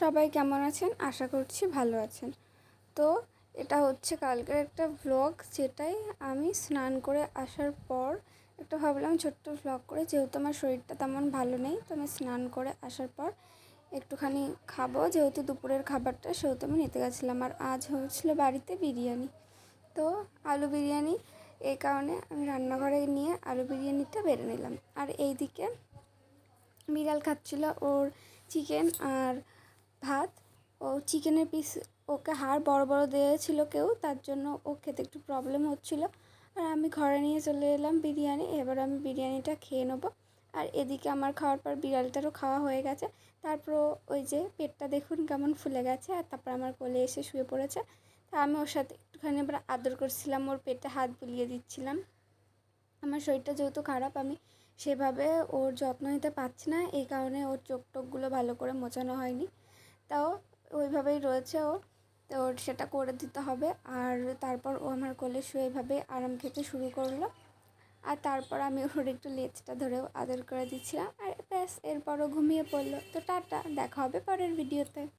সবাই কেমন আছেন? আশা করছি ভালো আছেন। তো এটা হচ্ছে কালকের একটা ভ্লগ যেটাই আমি স্নান করে আসার পর একটা ভাবলাম ছোট্ট ভ্লগ করে। যেহেতু আমার শরীরটা তেমন ভালো নেই, তো আমি স্নান করে আসার পর একটুখানি খাব। যেহেতু দুপুরের খাবারটা, সেহেতু আমি নিতে গেছিলাম। আর আজ হয়েছিল বাড়িতে বিরিয়ানি। তো আলু বিরিয়ানি, এই কারণে আমি রান্নাঘরে নিয়ে আলু বিরিয়ানিটা বেড়ে নিলাম। আর এইদিকে বিড়াল খাচ্ছিল ওর চিকেন আর ভাত ও চিকেনের পিস ওকে হাড় বড় বড় দিয়েছিল কেউ, তার জন্য ও খেতে একটু প্রবলেম হচ্ছিল। আর আমি ঘরে নিয়ে চলে এলাম বিরিয়ানি, এবার আমি বিরিয়ানিটা খেয়ে নেব। আর এদিকে আমার খাওয়ার পর বিড়ালটারও খাওয়া হয়ে গেছে। তারপর ওই যে পেটটা দেখুন কেমন ফুলে গেছে, আর তারপর আমার কোলে এসে শুয়ে পড়েছে। তা আমি ওর সাথে একটুখানি এবার আদর করছিলাম, ওর পেটে হাত বুলিয়ে দিচ্ছিলাম। আমার শরীরটা যেহেতু খারাপ, আমি সেভাবে ওর যত্ন নিতে পারছি না, এই কারণে ওর চোখ টোকগুলো ভালো করে মোচানো হয়নি। তাও ওইভাবেই রয়েছে ও। তো ওর সেটা করে দিতে হবে। আর তারপর ও আমার কোলে শুয়ে এইভাবে আরাম খেতে শুরু করল। আর তারপর আমি ওর একটু লেজটা ধরেও আদর করে দিচ্ছিলাম। আর ব্যাস, এরপরও ঘুমিয়ে পড়ল। তো টাটা, দেখা হবে পরের ভিডিওতে